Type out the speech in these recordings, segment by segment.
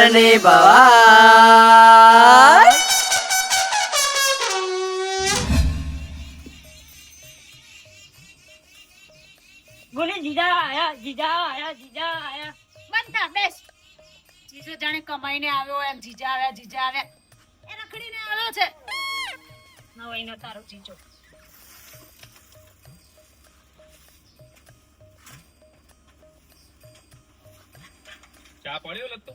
ઘરની ભવા બોલે જીજા આયા જીજા આયા જીજા આયા. બંધ બેસ. જીજો જાણે કમાઈને આવ્યો એમ જીજા આવ્યા જીજા આવ્યા. એ રખડીને આવ્યો છે. નવાઈનો તારો જીજો. ચા પડ્યો લગતો?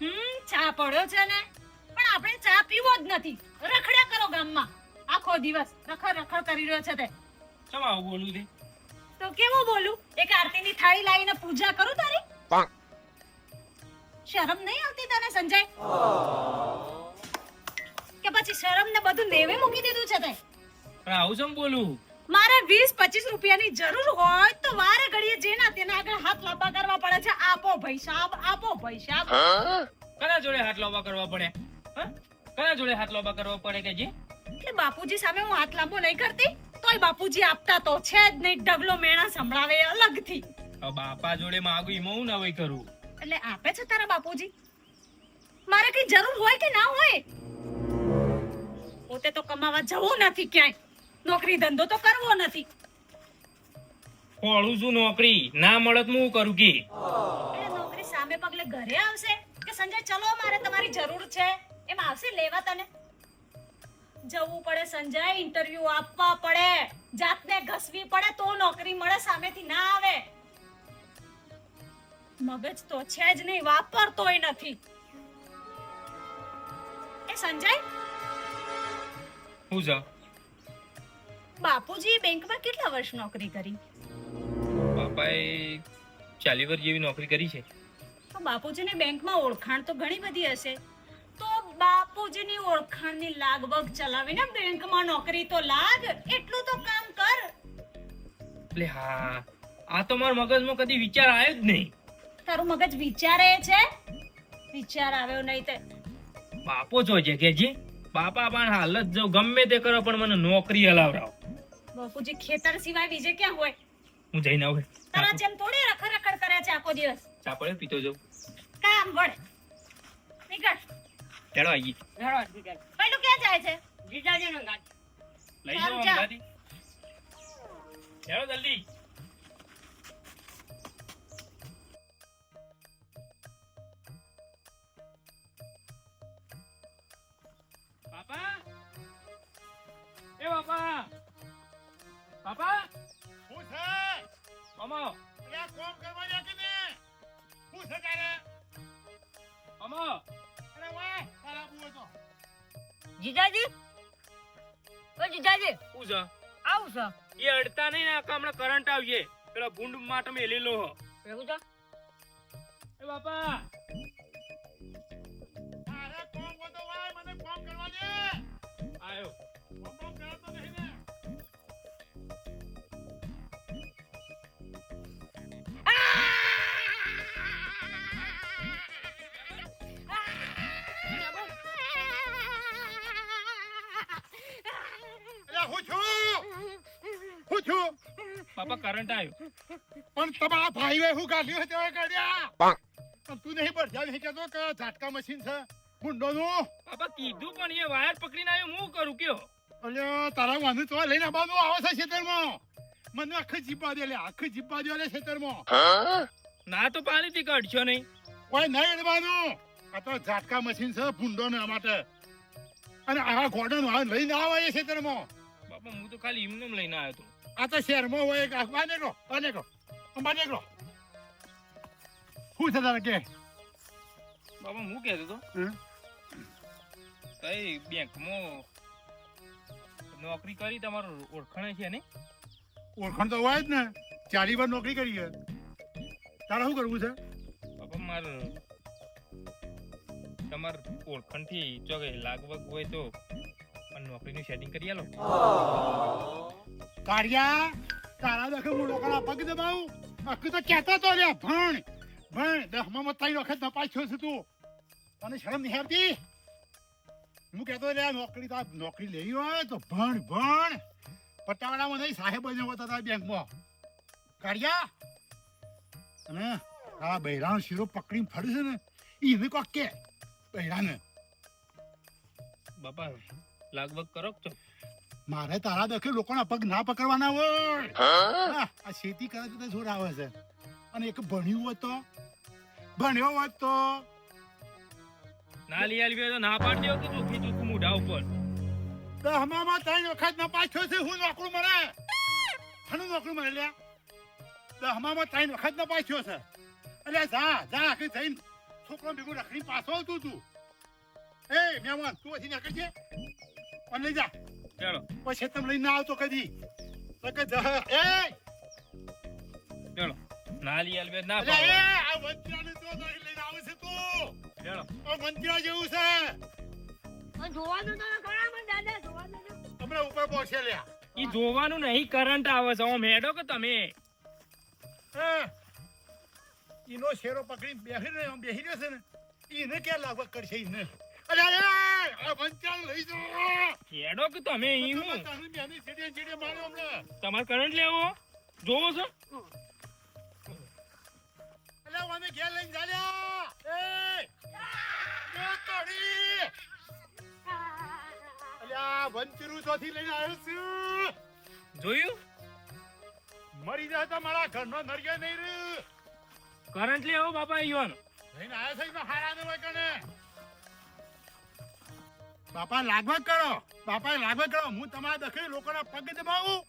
હમ ચા પડ્યો છે ને. પણ આપણે ચા પીવો જ નથી. રખડ્યા કરો ગામમાં. આખો દિવસ રખડ રખડ કરી રહ્યો છે તે. ચમ આવું બોલું છે તો કેવું બોલું? એક આરતીની થાળી લાવીને પૂજા કરું તારી? શરમ નહીં આવતી તને સંજય? કે પછી શરમ ને બધું નેવે મૂકી દીધું છે તે? પણ આવું ચમ બોલું? મારે 20 25 રૂપિયાની જરૂર હોય તો વારે ઘડીએ જેના તેના આગળ હાથ લાંબા કરવા પડે છે. આપો ભાઈ સાહેબ આપો ભાઈ સાહેબ કના જોડે હાથ લાંબા કરવા પડે? કના જોડે હાથ લાંબા કરવા પડે કે જી? એટલે બાપુજી સામે હું હાથ લાંબો નહીં કરતી તોય બાપુજી આપતા તો છે જ નહીં. ડગલો મેણા સંભળાવે અલગ અલગથી બાપા જોડે માગું એમાં હું નવાઈ કરું? એટલે આપે છે તારા બાપુજી. મારે કઈ જરૂર હોય કે ના હોય? પોતે તો કમાવા જવું નથી ક્યાંય. નોકરી ધંધો તો કરવો નથી. ખોળું છું નોકરી. ના મળત હું કરું કે? નોકરી સામે પગલે ઘરે આવશે કે સંજય ચલો મારે તમારી જરૂર છે. એમ આવશે લેવા તને? જવું પડે સંજય ઇન્ટરવ્યુ આપવા પડે. જાતને ઘસવી પડે તો નોકરી મળે સામેથી ના આવે. મગજ તો છે જ નહીં વાપરતોય નથી. એ સંજય? હું છે બાપુજી બેંકમાં કેટલા વર્ષ નોકરી કરી? બાપાએ ચાલી વર્ષ જેવી નોકરી કરી છે. તો બાપુજીને બેંકમાં ઓળખાણ તો ઘણી બધી હશે. તો બાપુજીની ઓળખાણની લાગવગ ચલાવીને બેંકમાં નોકરી તો લાગ એટલું તો કામ કર. એટલે હા આ તો મારા મગજમાં કદી વિચાર આવ્યો જ નહીં. તારું મગજ વિચારે છે? વિચાર આવ્યો નહીં તે. બાપો જો છે કે જી બાપા પણ હાલત જો ગમે તે કરો પણ મને નોકરી હલાવરાવ. બાપુજી ખેતર સિવાય બીજે ક્યાં હોય? હું જઈને આવું તારા જેમ થોડી રખડ રખડ કરે છે આખો દિવસ. ચા પડે પીતો જાઉં. કામ વળે. નીકળ. ચડો આવીએ ચડો નીકળ પેલું ક્યાં જાય છે? જીજાજી નો ગાડી. લઈ જાઓ જા. અંગાથી જલ્દી. બાપા. એ બાપા. બાપા! હું છે? અમો અલ્યા કોમ કરવા જા કે ને હું છે તારે? અમો અરે વાહ તારા બુઓ તો. જીજાજી? ઓ જીજાજી! હું છે? આવું છે? એ અડતા નહીં ને આખા હમણાં કરંટ આવીએ પેલા ભૂંડ માટે મેલેલો હો. એવું છે એ બાપા! હું છું હું છું બાપા કરંટ આવ્યો. પણ તમારા ભાઈઓએ હું કાઢ્યું છે તે કર્યા પણ તું નહીં પડ્યા નહીં કહેતો કે ઝાટકા મશીન છે? ગુંડોનું બાપા કીધું પણ એ વાયર પકડીને આવ્યો હું કરું કયો? અલ્યો તારા વાંધો તો લઈને આવવાનું આવે છે ખેતરમાં. મને આખી જીપા દે લે આખી જીપા દે લે ખેતરમાં. ના તો પાણીથી કાઢશો નહીં. કોઈ નહીં અડવાનું. આ તો ઝાટકા મશીન છે ભૂંડો ને માટે. અને આ ગોડન લઈને આવે એ ખેતરમાં. બાપા હું તો ખાલી એમને લઈને આવ્યો હતો. આ તો શહેરમાં હોય એક બાર નીકળો બાર નીકળો બાર નીકળો. શું છે તારે કે? બાપા હું કહેતો હતો કઈ બેંકમાં નોકરી કરી તમારો ઓળખાણ છે ને ઓળખાણ તો હોય જ ને. ચારી વાર નોકરી કરી છે. તારે શું કરવું છે? બાપા મારે તમાર ઓળખાણથી જો કે લાગવગ હોય તો મને નોકરીનું સેટિંગ કરી આલો. કાળિયા તારા દખે હું લોકોના પગ દબાવું? આખું તો કહેતો તો રે ભણ ભણ દસમામાં ત્રણ વખત નપાસ થયો છે તું. તને શરમ નહીં આવતી? હું કહેતો રે નોકરી તો નોકરી લેવી હોય તો ભણ ભણ. પટાવાડામાં નહીં સાહેબ જ હોતા તારા બેંકમાં. કાળિયા અને આ બૈરાનો શીરો પકડીને ફરે છે ને એને કોક કે બૈરાને. બાપા લાગવગ કરો તો મારે તારા દખે લોકોના પગ ના પકડવાના હોય. આ ખેતી કરે તો જોર આવે છે. અને એક ભણ્યું હોય તો? ભણ્યો હોય તો? ના લઈ આવી તો ના પાડી દો કે ચોખ્ખી તું મોઢા ઉપર? દહમામાં ત્રણ વખત ના પાછો છે હું નોકરું મળે? ઘણું નોકરું મળે લ્યા. દહમામાં ત્રણ વખત ના પાછો છે. એટલે જા જા કે જઈને છોકરો ભેગું રખડી પાછો આવતું તું. એ મેમાન તું અહીંથી નીકળ છે અને લઈ જા. ચાલો પછી તમે લઈને આવતો કદી. તો કે એ! ચાલો નાલી તો ના એટલે એ આ વંચરાને તો અહીં લઈને આવે છે તું. ચાલો આ વંચરા જેવું છે. જોવાનું તો ઘણા પણ દાદા જોવાનું તો. ઉપર પહોંચે લ્યા. ઈ જોવાનું નહીં કરંટ આવે છે. ઓમ હેડો કે તમે? હા. ઈનો શેરો પકડી બેસી રહ્યો બેસી રહ્યો છે ને. ઈને ક્યાં લાગવા કરશે ઈને? અરે કે તમે હું? તમારે કરંટ લેવો? જોવો છો? જોયું? મરી જાય તો મારા ઘરનો નરિયો નહીં રહ્યું. કરંટ લેવો બાપા ઈવાનો લઈને આવ્યો છે હારા ને બાપા લાગવગ કરો. બાપા લાગવગ કરો. હું તમારા દખી લોકોના પગ દબાવું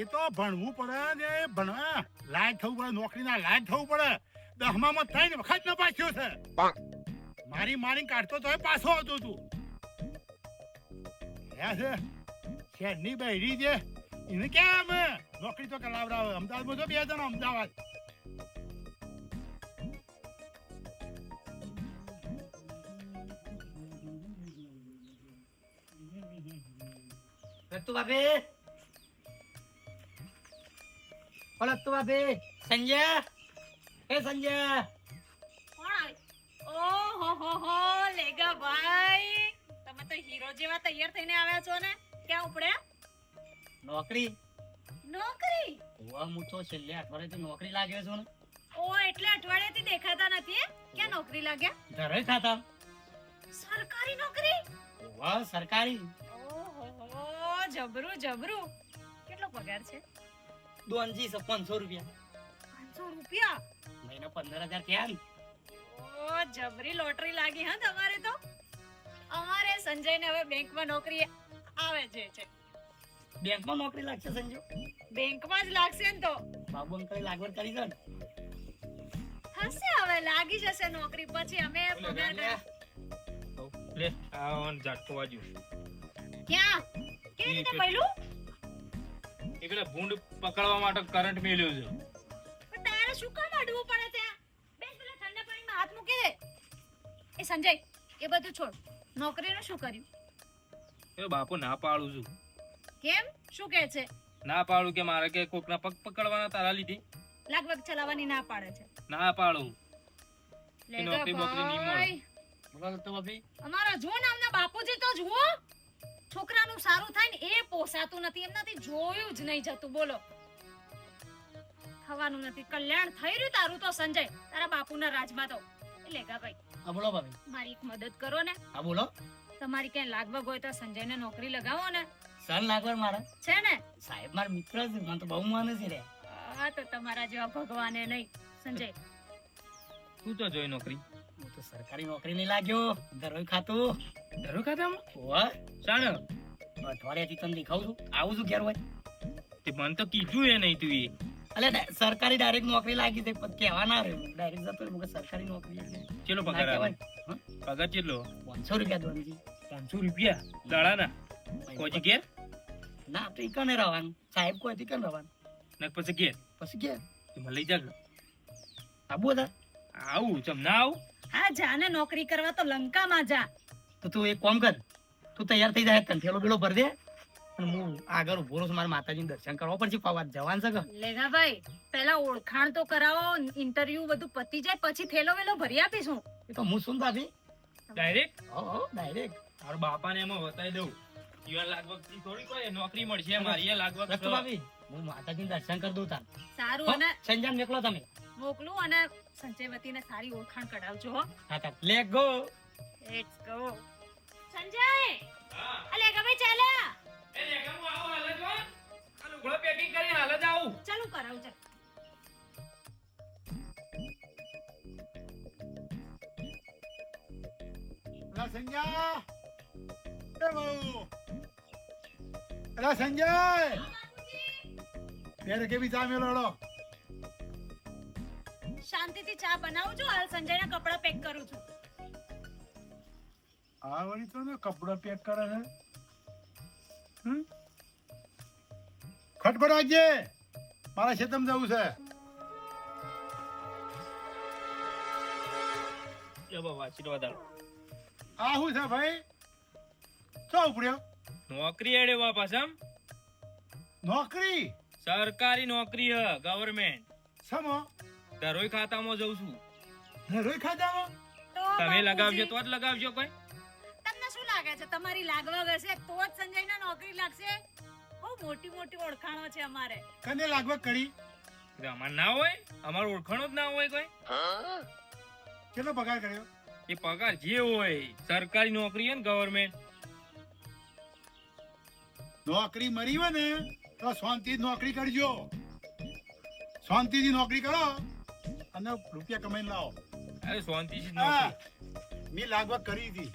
એ તો ભણવું પડે ને ભણવા લાયક થવું પડે નોકરીના લાયક થવું પડે. દહમામાં થઈને વખત ન પાછ્યો છે મારી મારી કાઢતો તો પાછો હતો. તું છે? શહેરની બહેરી છે? એને કેમ નોકરી તો કરાવડાવે. અમદાવાદમાં તો બે જણા અમદાવાદ. રત્તુ બાપી. ઓ રત્તુ બાપી. સંજય. એ સંજય. કોણ ઓહો હો હો લેગા ભાઈ. તમે તો હીરો જેવા તૈયાર થઈને આવ્યા છો ને? ક્યાં ઉપડે નોકરી. નોકરી? ઓવા હું તો છેલ્લે અઠવાડિયેથી નોકરી લાગ્યો છું ને. ઓ એટલે અઠવાડિયાથી દેખાતા નથી ક્યાં નોકરી લાગ્યા? ઘરે ખાતા. સરકારી નોકરી? ઓવા સરકારી. ઓહો જબરું જબરું. કેટલો પગાર છે? દોનજી છે પાંચસો રૂપિયા. પાંચસો રૂપિયા? મહિનો પંદર હજાર ક્યાં ઓ જબરી લોટરી લાગી હા તમારે તો? અમારે સંજયને હવે બેંકમાં નોકરી આવે છે છે. બેંકમાં નોકરી લાગશે સંજય? બેંકમાં જ લાગશે ને તો. બાબુ અંકલ લાગવડ કરી દો ને. હશે હવે લાગી જશે નોકરી. પછી અમે પગાર લે. આ ક્યાં? કેવી રીતે મળ્યું? એ પેલા ભૂંડ પકડવા માટે કરંટ મેલ્યો છે. પણ તારે શું કામ અડવું પડે ત્યાં? બેસ પેલા ઠંડા પાણીમાં હાથ મૂકી દે. એ સંજય એ બધું છોડ. નોકરીનું શું કર્યું? એ બાપુ ના પાડું છું. કેમ? શું કહે છે? ના પાડું કે મારે કે કોકના પગ પકડવાના તારા લીધે. લગભગ ચલાવવાની ના પાડે છે. ના પાડું. લે નોકરી બોકરી નહીં મળે. બોલો રત્તુ બાપી અમારા જો નામના બાપુજી તો જુઓ. છોકરાનું સારું થાય ને એ પોસાતું નથી એમનાથી જોયું જ નહીં જતું. બોલો. થવાનું નથી. કલ્યાણ થઈ રહ્યું તારું તો સંજય. તારા બાપુના રાજમાં તો. એટલે ગા ભાઈ હા બોલો ભાભી. મારી એક મદદ કરો ને. હા બોલો. તમારી ક્યાંય લાગવા હોય તો સંજયને નોકરી લગાવો ને. સર લાગવડ મારા? છે ને? સાહેબ મારા મિત્ર છે મને તો બહુ માને છે રે. હા તો તમારા જેવા ભગવાને નહીં. સંજય. તું તો જોઈ નોકરી. હું તો સરકારી નોકરી નહીં લાગ્યો. ઘરોય ખાતું. ધરો ખાતામાં ઓવા સાણ અઠવાડિયાથી તને દેખાવું છું આવું છું ઘેર હોય? તે મને તો કીધું એ નહીં તું એ. અલે સરકારી ડાયરેક્ટ નોકરી લાગી છે પણ કહેવા ના રહ્યું. ડાયરેક્ટ જતો રહ્યો. સરકારી નોકરી એટલે ચેલો પગાર આવે? પગાર ચેટલો પાંચસો રૂપિયા દોનજી પાંચસો રૂપિયા? દાડાના? કોઈ ઘેર? ના તો ઈ કને રહેવાનું સાહેબ કોઈ થી કને રહેવાનું પછી ઘેર? પછી ઘેર. મને લઈ જા આબુ હતા આવું ચમ ના આવું? હા જા ને નોકરી કરવા તો લંકામાં જા. તો તું એક કોમ કર તું તૈયાર થઈ જાય કંઠેલો બેલો ભર દે અને હું આગળ ઊભો રહું છું મારા માતાજી દર્શન કરવા. પડશે પાવા જવાન છે કે? લેગા પેલા ઓળખાણ તો કરાવો ઇન્ટરવ્યુ બધું પતી જાય પછી થેલો વેલો ભરી આપીશું એ તો હું શું ભાભી ડાયરેક્ટ હો હો ડાયરેક્ટ મારા બાપાને એમાં બતાવી દઉં. જીવન લાગવગથી થોડી કોઈ નોકરી મળશે મારી એ લાગવગ રસ્તો ભાભી હું માતાજી દર્શન કરી દઉં તાર. સારું અને સંજામ નીકળો તમે. મોકલું અને સંજયવતીને સારી ઓળખાણ કઢાવજો હો. હા તા let go let's go Sanjay! અલે ગમે એ હું આવું હાલ જ આ લુગડો packing કરીને હાલ જ આવું. ચાલુ કરાવું ચાલ. અલા સંજય! એ બહુ. અલા સંજય! ત્યારે કેવી ચા મેલો શાંતિથી ચા બનાવું છું હાલ સંજયના કપડાં પેક કરું છું. આ વળી તો ને કપડા પેક કરે છે. વાગજે મારા ખેતમ જવું છે. લે બાબા, આશીર્વાદ આલો. આ શું છે ભાઈ? ચો ઉપડ્યો? નોકરી એડે બાપા સમ નોકરી? સરકારી નોકરી હ ગવર્મેન્ટ સમો દરોઈ ખાતામાં જઉં છું. રોઈ ખાતામાં? તમે લગાવજો તો જ લગાવજો કોઈ. લાગે છે? તમારી લાગવા હશે. તો જ સંજયના નોકરી લાગશે. બહુ મોટી મોટી ઓળખાણો છે અમારે. કને લાગવા કરી? અમાર ના હોય? અમાર ઓળખાણો જ ના હોય કોઈ? કેટલો પગાર કર્યો? એ પગાર જે હોય સરકારી નોકરી હે ને ગવર્મેન્ટ નોકરી મરી હોય ને તો શાંતિ નોકરી કરજો. શાંતિથી નોકરી કરો અને રૂપિયા કમાઈને લાવો. અરે શાંતિથી નોકરી. મેં લાગવા કરી હતી.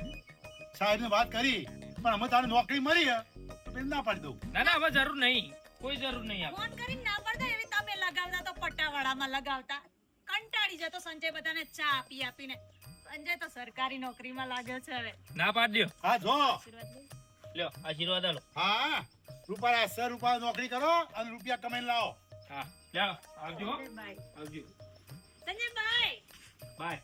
સાહેબ ને વાત કરી પણ અમે તારે નોકરી મળી હે. ના પાડી દઉં. ના ના હવે જરૂર નહીં. કોઈ જરૂર નહીં ફોન કરીને ના પડતા એવી તમે લગાવતા તો પટ્ટાવાળામાં લગાવતા. કંટાળી જતો સંજય બધાને ચા આપી આપીને. સંજય તો સરકારી નોકરીમાં લાગ્યો છે હવે. ના પાડ્યો હા જો. લ્યો આશીર્વાદ આલો. હા રૂપાળા સર રૂપાળા નોકરી કરો અને રૂપિયા કમાઈને લાવો. હા લ્યો આવજો. આવજો. Sanjay bye bye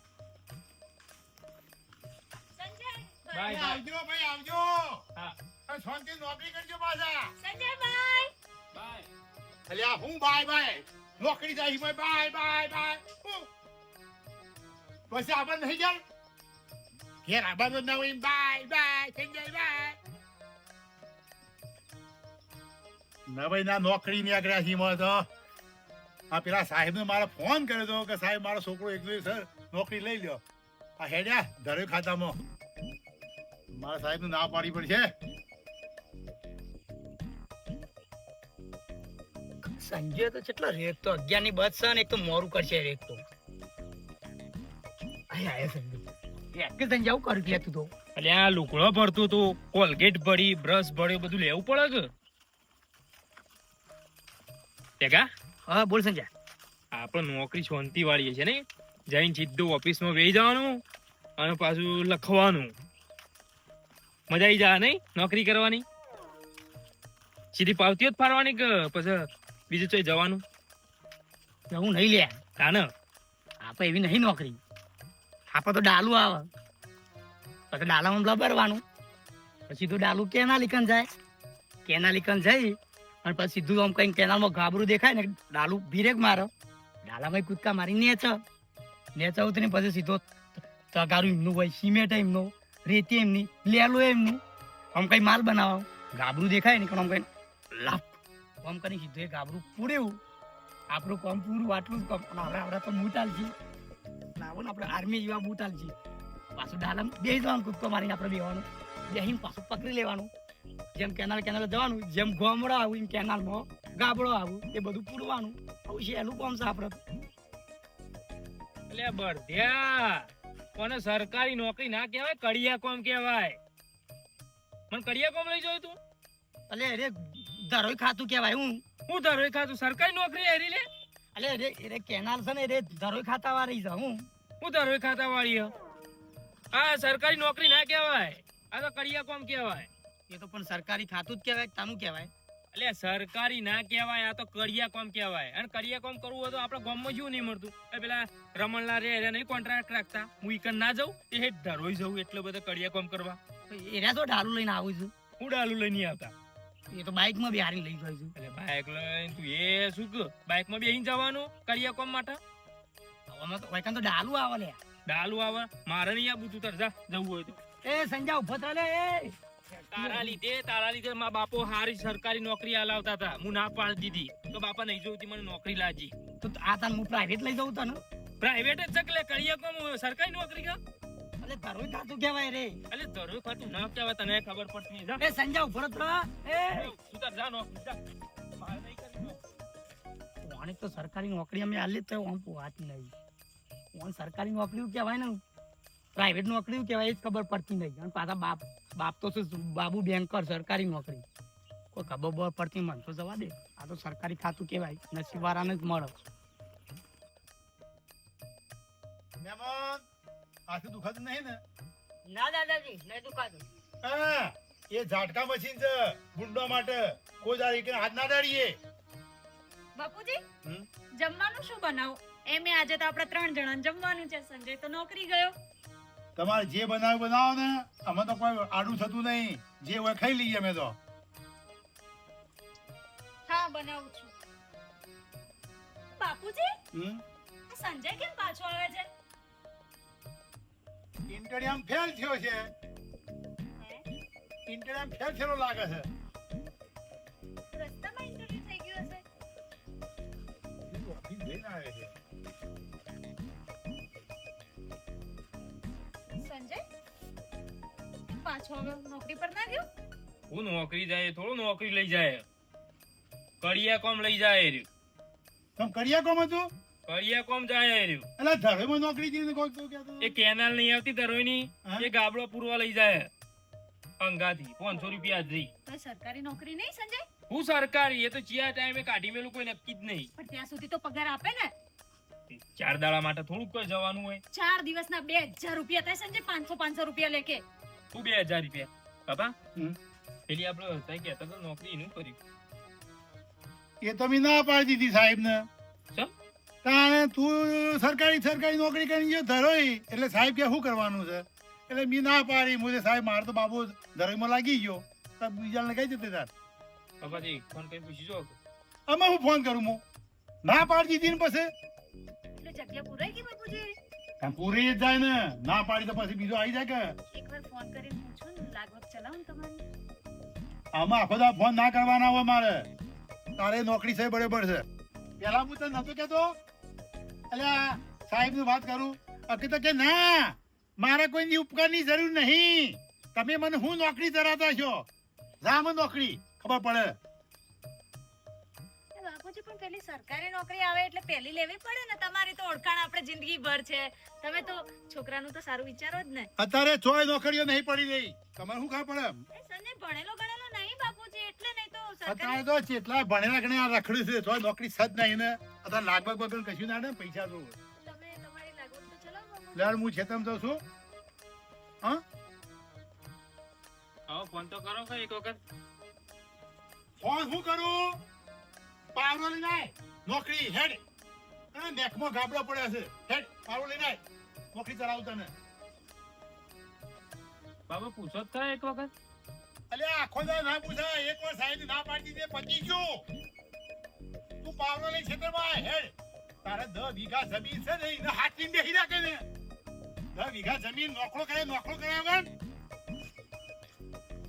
bye. આવજો ભાઈ આવજો. હા. શાંતિ નોકરી કરજો પાછા. સંજય બાય બાય અલ્યા હું બાય બાય નોકરી જાય ભાઈ બાય બાય બાય. પછી આબર નહીં જાય? ઘેર આબર ના હોય એમ બાય બાય સંજય બાય ના ભાઈ ના નોકરી ની આગળ હિંમત તો. આ પેલા સાહેબ ને મારા ફોન કર્યો હતો કે સાહેબ મારો છોકરો એક દિવસ સર નોકરી લઈ લ્યો. આ હેડ્યા ધર્યો ખાતામાં. મારા સાહેબ ના પાડી પડશે સંજય તો કેટલા રેક તો અગિયારની બસ છે ને એક તો મોરું કરશે રેક તો આય આય એક જ સંજય આવું કર્યું તું? તો એટલે આ લુગડો ભરતું તું. કોલગેટ ભરી બ્રશ ભર્યો બધું લેવું પડે કે? હા બોલ સંજય. આપણે નોકરી શાંતિ વાળી છે ને? જઈને સીધું ઓફિસમાં બેસી જવાનું અને પાછું લખવાનું. મજા આવી જાય નહીં? નોકરી કરવાની? સીધી પાવતીઓ જ ફાડવાની કે પછી બીજું ચોઈ જવાનું? હું નહીં લે. કાન આપણે એવી નહીં નોકરી. આપણે તો ડાલુ આવે. પછી ડાલામાં લબરવાનું પછી તો ડાલુ કેના લીકન જાય? કેના લીકન જઈ અને પછી સીધું આમ કઈ કેનાલમાં ગાબરું દેખાય ને ડાલુ ભીરેક મારો. ડાલામાં કૂદકા મારી નેચ. નેચ ઉતરી પછી સીધો તગારું એમનું હોય સિમેન્ટ એમનો. રેતી એમની, લેલો એમનું. આમ કઈ માલ બનાવો. ગાબરું દેખાય ને, પણ આમ કઈ લાપ આમ કરી સીધું એ ગાબરું પૂરેવું. આપણું કામ પૂરું, આટલું જ કોમ. આપણે આપણે તો બૂટ આલજી લાવો ને આપણે આર્મી જેવા બૂટ આલજી પાછું ડાલમ બે જવાનું કૂદકો મારીને આપણે બેવાનું બેહીને પાછું પકડી લેવાનું. જેમ કેનાલ કેનાલ જવાનું, જેમ ગોમડો આવું, એમ કેનાલમાં ગાબડો આવું, એ બધું પૂરવાનું. આવું છે એનું કોમ છે આપણે? એટલે બળધ્યા કોને સરકારી નોકરી ના કહેવાય કડિયા કોમ કહેવાય. મને કડિયા કોમ લઈ જોયું તું? અલે અરે ધરોઈ ખાતું કહેવાય હું? હું ધરોઈ ખાતું? સરકારી નોકરી હેરી લે? અલે અરે અરે કેનાલ છે ને અરે ધરોઈ ખાતા વાળી છે હું? હું ધરોઈ ખાતા વાળી હા સરકારી નોકરી ના કહેવાય. આ તો કડિયા કોમ કહેવાય. એ તો પણ સરકારી ખાતું જ કહેવાય તાનું કહેવાય? એટલે સરકારી ના કહેવાય આ તો કડિયા કોમ કહેવાય. અને કડિયા કોમ કરવું હોય તો આપણે ગામમાં શું નહીં મળતું? એ પેલા રમણલા રે એને નહીં કોન્ટ્રાક્ટ રાખતા. હું ઈકન ના જાઉં? એ ધરોઈ જવું એટલે બધો કડિયા કોમ કરવા એના તો ડાલું લઈને આવું છું. હું ડાલુ લઈને આવતા? એ તો બાઇકમાં બિહારી લઈ જાય છું. એટલે બાઇક લઈને તું એ શું કે બાઇકમાં બેહીને જવાનું કડિયા કોમ માટે? આમાં તો વૈકન તો ડાલુ આવે લે. ડાલુ આવે? મારે નહીં આવું તું તાર જા જવું હોય તો. એ સંજા ઊભો લે એ. તારા લીધે તારા લીધે મારા બાપો હારી સરકારી નોકરી હલાવતા હતા. હું ના પાડી દીધી. તો બાપા નહીં જોઈતી મને નોકરી લાજી તો આ તાર હું પ્રાઇવેટ લઈ જઉં તને? પ્રાઇવેટ જ ચકલે કરીએ કોમ સરકારી નોકરી કા? અલે ધરોઈ ખાતું કહેવાય રે. અલે ધરું ખાતું ના કહેવાય તને ખબર પડતી જા. એ સંજા ઊભો રહો. એ. સુધાર જા નોકરી જા. મારે નહીં કરી તો સરકારી નોકરી અમે આલી તો આમ વાત નહીં. કોણ સરકારી નોકરી કહેવાય ને. પ્રાઇવેટ નોકરી કહેવાય એ જ ખબર પડતી નહીં. અને પાછા બાપ બાપ તો શું બાબુ બેન્કર સરકારી નોકરી. કોઈ ખબર પડતી મન તો જવા દે. આ તો સરકારી ખાતું કહેવાય. નસીબવાળાને જ મળે. મહેમાન હાથે દુખાતું નહીં ને? ના દાદાજી નહીં દુખાતું. હા એ ઝાટકા મશીન છે ગુંડો માટે. કોઈ જારી કે હાથ ના બાપુજી જમવાનું શું બનાવું? એમે આજે તો આપણે ત્રણ જણા જમવાનું છે. સંજય તો નોકરી ગયો. તમારે જે બનાવ બનાવો ને અમે તો કોઈ આડું થતું નહીં. જે હોય ખાઈ લઈએ અમે તો. હા બનાવું છું. બાપુજી હમ? સંજય કેમ પાછો આવે છે? ઇન્ટરડિયમ ફેલ થયો છે. ઇન્ટરડિયમ ફેલ થયેલો લાગે છે. રસ્તામાં ઇન્ટરવ્યુ થઈ ગયો હશે? ઓફિસ જઈને આવે છે. પાછો હવે નોકરી પર ના ગયો? હું નોકરી જાય થોડું નોકરી લઈ જાય. કડિયા કોમ લઈ જાય રહ્યું. તમ કડિયા કોમ હતું? કડિયા કોમ જાય રહ્યું. એટલે ધરેમાં નોકરી કરીને કોઈ તો કહેતો? એ કેનાલ નહીં આવતી ધરોઈની? એ ગાબડો પૂરવા લઈ જાય. અંગાથી પાંચસો રૂપિયા જ તો સરકારી નોકરી નહીં સંજય? હું સરકારી એ તો ચિયા ટાઈમે કાઢી મેલું કોઈ નક્કી જ નહીં. પણ ત્યાં સુધી તો પગાર આપે ને? ચાર દાડા માટે થોડુંક કોઈ જવાનું હોય. ચાર દિવસના બે હજાર રૂપિયા થાય સંજય પાંચસો પાંચસો રૂપિયા લેકે. તું બે હજાર રૂપિયા. બાપા પેલી આપડે કઈ કહેતા તો નોકરી એનું કર્યું. એ તમે ના પાડી દીધી સાહેબ ને તાણે તું સરકારી સરકારી નોકરી કરી ગયો ધરોઈ. એટલે સાહેબ કે શું કરવાનું છે? એટલે મેં ના પાડી. મુજે સાહેબ મારે તો બાબુ ધરોઈમાં લાગી ગયો. તો બીજાને કઈ જતે તાર. બાપાજી ફોન કરી પૂછી જો અમે હું ફોન કરું હું ના પાડી દીધી ને પછી? જગ્યા પૂરાઈ ગઈ બાપુજી? પૂરી જ જાય ને. ના પાડી તો પછી બીજો આવી જાય કે. એકવાર ફોન કરીને પૂછું ને લાગવગ ચલાવો ને તમારી. આમાં આખો દા ફોન ના કરવાના હોય મારે. તારે નોકરી છે બરાબર છે. પેલા હું તને નતો કેતો. અલ્યા સાહેબની વાત કરું. અકે તો કે ના મારે કોઈની ઉપકારની જરૂર નહીં. તમે મને હું નોકરી ધરાતા છો? રામ નોકરી ખબર પડે. પણ પેલી સરકારી નોકરી આવે એટલે પેલી લેવી પડે ને? તમારી તો ઓળખાણ આપણે જિંદગી ભર છે. તમે તો છોકરાનું તો સારું વિચારો જ ને. અત્યારે ચોય નોકરીઓ નહીં પડી રહી. તમારે શું ખબર પડે એ સંજય ભણેલો ગણેલો નહીં બાપુજી એટલે નહીં તો અત્યારે તો જેટલા ભણેલા ગણેલા રખડ્યું છે ચોય નોકરી સદ નહીં ને. અત્યારે લાગભગ વગર કશું ના ને પૈસા તો તમે તમારી લાગવગ તો ચલાવો. લેડ હું છેતમ તો છું. આવો ફોન તો કરો એક વખત. ફોન શું કરું? પાવરો લઈને આય. નોકરી હેડ. અને નેકમાં ગાબડો પડ્યો છે. હેડ પાવરો લઈને આય. નોકરી ચલાવું તને. બાબા પૂછો જ એક વખત. અલે આખો દા ના પૂછાય. એક વાર સાહેબ ના પાડી દે પતી ગયો તું પાવરો લઈ ક્ષેત્રમાં હેડ. તારે દસ વીઘા જમીન છે ને એને હાથીને દેખી રાખે ને. દસ વીઘા જમીન નોકરો કરે નોકરો કરે વગર.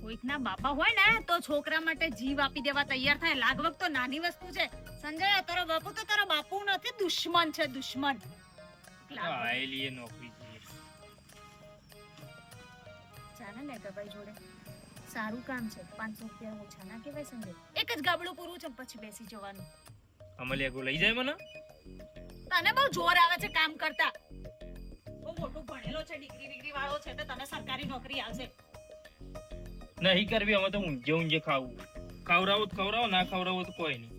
કોઈકના બાપા હોય ને તો છોકરા માટે જીવ આપી દેવા તૈયાર થાય. લાગવગ તો નાની વસ્તુ છે. સંજય તારો બાપુ તો તારો બાપુ નથી દુશ્મન છે દુશ્મન. આયેલી નોકરી ચાલે ને ગભાઈ જોડે. સારું કામ છે. પાંચસો રૂપિયા ઓછા ના કહેવાય સંજય. એક જ ગાબડું પૂરું છે પછી બેસી જવાનું. અમલિયા ગો લઈ જાય મને? તને બહુ જોર આવે છે કામ કરતા. બહુ મોટું ભણેલો છે ડિગ્રી ડિગ્રી વાળો છે તો તને સરકારી નોકરી આવશે. નહીં કરવી, અમે તો ઊંઝે ઊંઝે ખાવું. ખવડાવો તો ખવડાવો ના ખવડાવો તો કોઈ નહીં.